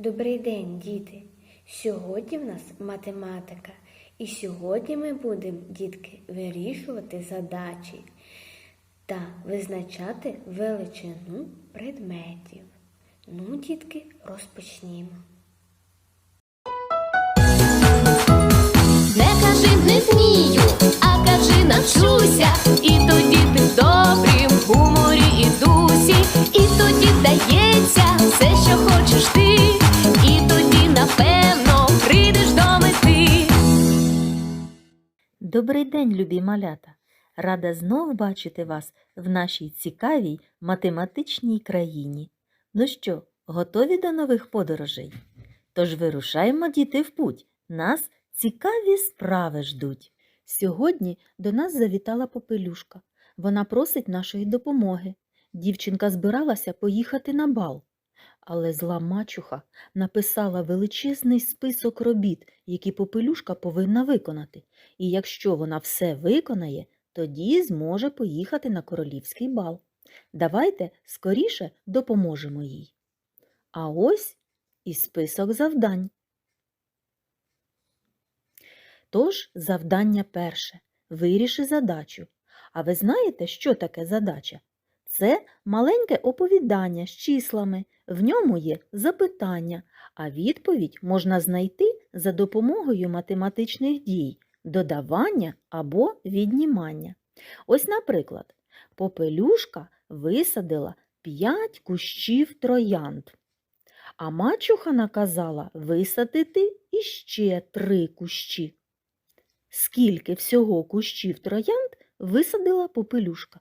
Добрий день, діти! Сьогодні в нас математика, і сьогодні ми будемо, дітки, вирішувати задачі та визначати величину предметів. Ну, дітки, розпочнімо. Не кажи не вмію, а кажи навчуся. І тоді ти в Добрий день, любі малята! Рада знов бачити вас в нашій цікавій математичній країні. Ну що, готові до нових подорожей? Тож вирушаємо, діти, в путь. Нас цікаві справи ждуть. Сьогодні до нас завітала попелюшка. Вона просить нашої допомоги. Дівчинка збиралася поїхати на бал. Але зла мачуха написала величезний список робіт, які попелюшка повинна виконати. І якщо вона все виконає, тоді зможе поїхати на королівський бал. Давайте скоріше допоможемо їй. А ось і список завдань. Тож, завдання перше. Виріши задачу. А ви знаєте, що таке задача? Це маленьке оповідання з числами. В ньому є запитання, а відповідь можна знайти за допомогою математичних дій додавання або віднімання. Ось, наприклад, попелюшка висадила 5 кущів троянд, а мачуха наказала висадити іще 3 кущі. Скільки всього кущів троянд висадила попелюшка?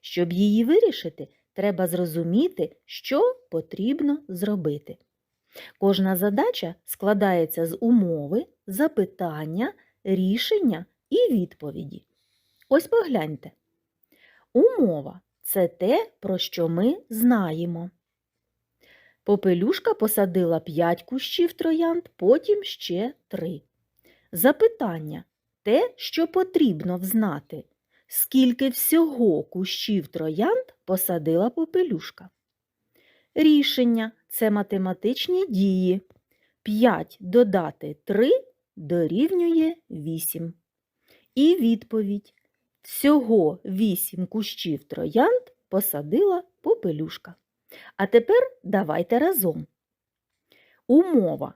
Щоб її вирішити, треба зрозуміти, що потрібно зробити. Кожна задача складається з умови, запитання, рішення і відповіді. Ось погляньте. Умова це те, про що ми знаємо. Попелюшка посадила 5 кущів троянд, потім ще 3. Запитання те, що потрібно взнати. Скільки всього кущів троянд посадила попелюшка? Рішення це математичні дії. 5 додати 3 дорівнює 8. І відповідь. Всього 8 кущів троянд посадила попелюшка. А тепер давайте разом. Умова.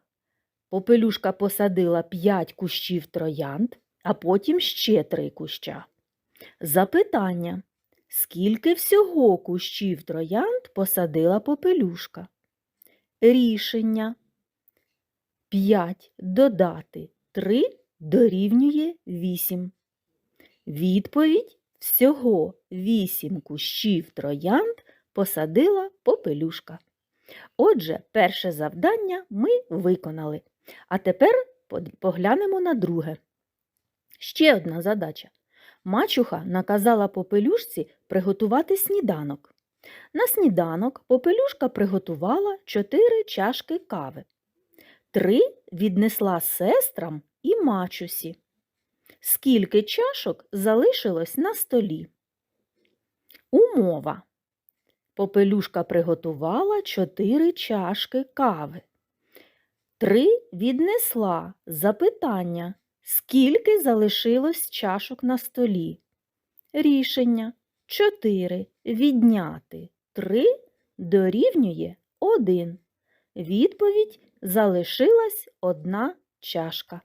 Попелюшка посадила 5 кущів троянд, а потім ще 3 куща. Запитання. Скільки всього кущів троянд посадила попелюшка? Рішення. 5 додати 3 дорівнює 8. Відповідь всього 8 кущів троянд посадила попелюшка. Отже, перше завдання ми виконали. А тепер поглянемо на друге. Ще одна задача. Мачуха наказала попелюшці приготувати сніданок. На сніданок попелюшка приготувала 4 чашки кави. Три віднесла сестрам і мачусі. Скільки чашок залишилось на столі? Умова. Попелюшка приготувала 4 чашки кави. Три віднесла запитання, скільки залишилось чашок на столі. Рішення 4 відняти 3 дорівнює 1. Відповідь залишилась одна чашка.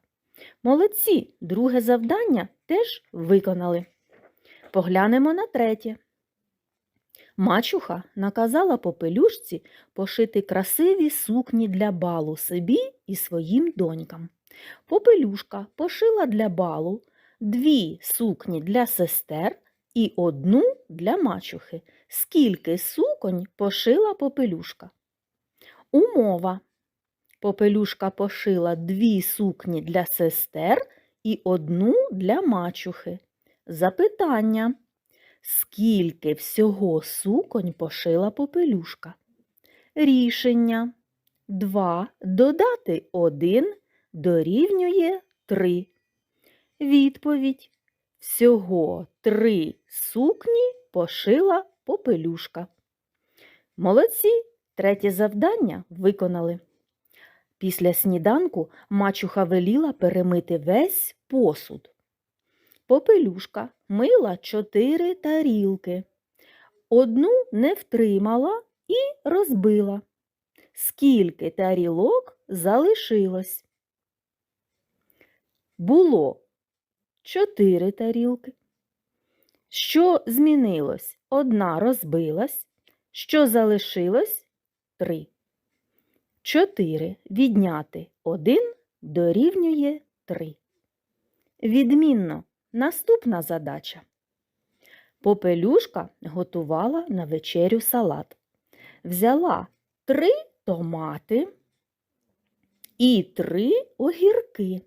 Молодці, друге завдання теж виконали. Поглянемо на третє. Мачуха наказала попелюшці пошити красиві сукні для балу собі і своїм донькам. Попелюшка пошила для балу дві сукні для сестер і одну для мачухи. Скільки суконь пошила попелюшка? Умова. Попелюшка пошила дві сукні для сестер і одну для мачухи. Запитання. Скільки всього суконь пошила попелюшка? Рішення. 2 додати 1 дорівнює 3. Відповідь. Всього 3 сукні пошила попелюшка. Молодці! Третє завдання виконали. Після сніданку мачуха веліла перемити весь посуд. Попелюшка мила чотири тарілки. Одну не втримала і розбила. Скільки тарілок залишилось? Було чотири тарілки. Що змінилось? Одна розбилась. Що залишилось? Три. Чотири відняти один дорівнює три. Відмінно. Наступна задача. Попелюшка готувала на вечерю салат. Взяла три томати і три огірки.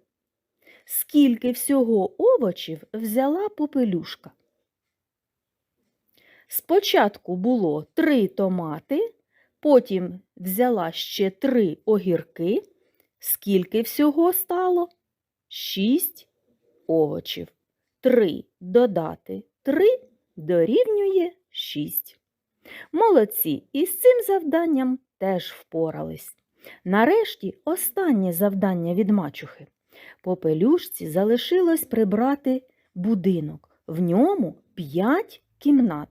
Скільки всього овочів взяла попелюшка? Спочатку було три томати, потім взяла ще три огірки. Скільки всього стало? Шість овочів. Три додати три дорівнює шість. Молодці, і з цим завданням теж впорались. Нарешті останнє завдання від мачухи. Попелюшці залишилось прибрати будинок. В ньому п'ять кімнат.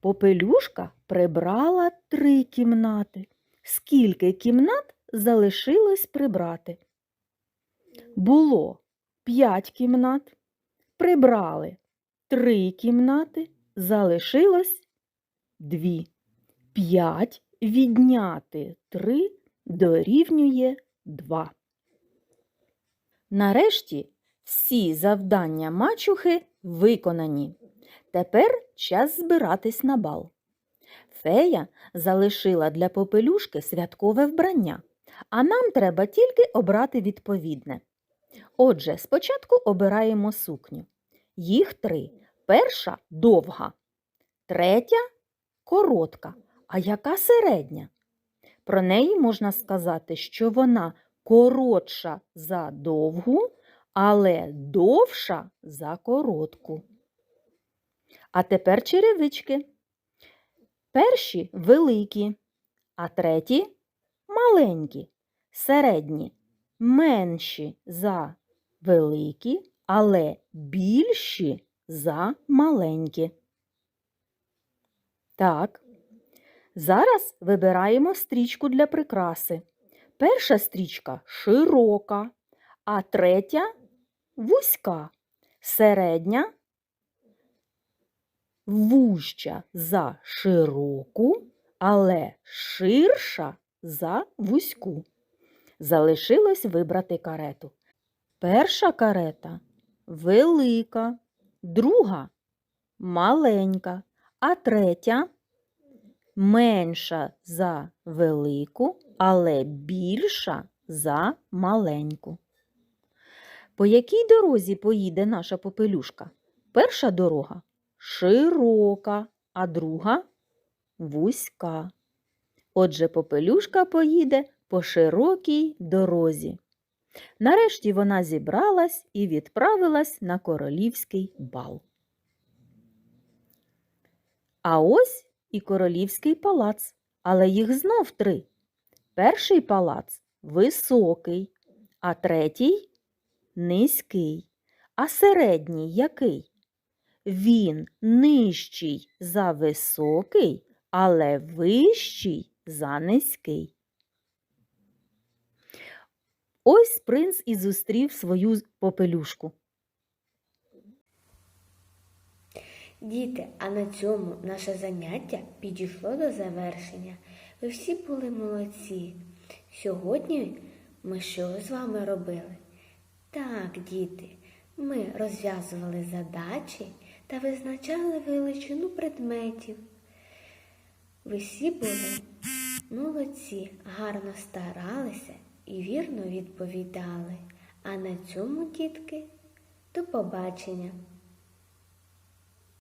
Попелюшка прибрала три кімнати. Скільки кімнат залишилось прибрати? Було п'ять кімнат, прибрали три кімнати, залишилось дві. П'ять відняти три дорівнює два. Нарешті всі завдання мачухи виконані. Тепер час збиратись на бал. Фея залишила для попелюшки святкове вбрання, а нам треба тільки обрати відповідне. Отже, спочатку обираємо сукню. Їх три. Перша довга, третя коротка. А яка середня? Про неї можна сказати, що вона коротша за довгу, але довша за коротку. А тепер черевички. Перші великі, а треті маленькі, середні, менші за великі, але більші за маленькі. Так. Зараз вибираємо стрічку для прикраси. Перша стрічка широка, а третя вузька. Середня вужча за широку, але ширша за вузьку. Залишилось вибрати карету. Перша карета велика, друга маленька, а третя менша за велику, але більша за маленьку. По якій дорозі поїде наша попелюшка? Перша дорога широка, а друга вузька. Отже, попелюшка поїде по широкій дорозі. Нарешті вона зібралась і відправилась на королівський бал. А ось і королівський палац, але їх знов три. Перший палац високий, а третій низький. А середній який? Він нижчий за високий, але вищий за низький. Ось принц і зустрів свою попелюшку. Діти, а на цьому наше заняття підійшло до завершення. Ви всі були молодці. Сьогодні ми що з вами робили? Так, діти, ми розв'язували задачі та визначали величину предметів. Ви всі були молодці, гарно старалися і вірно відповідали. А на цьому, дітки, до побачення!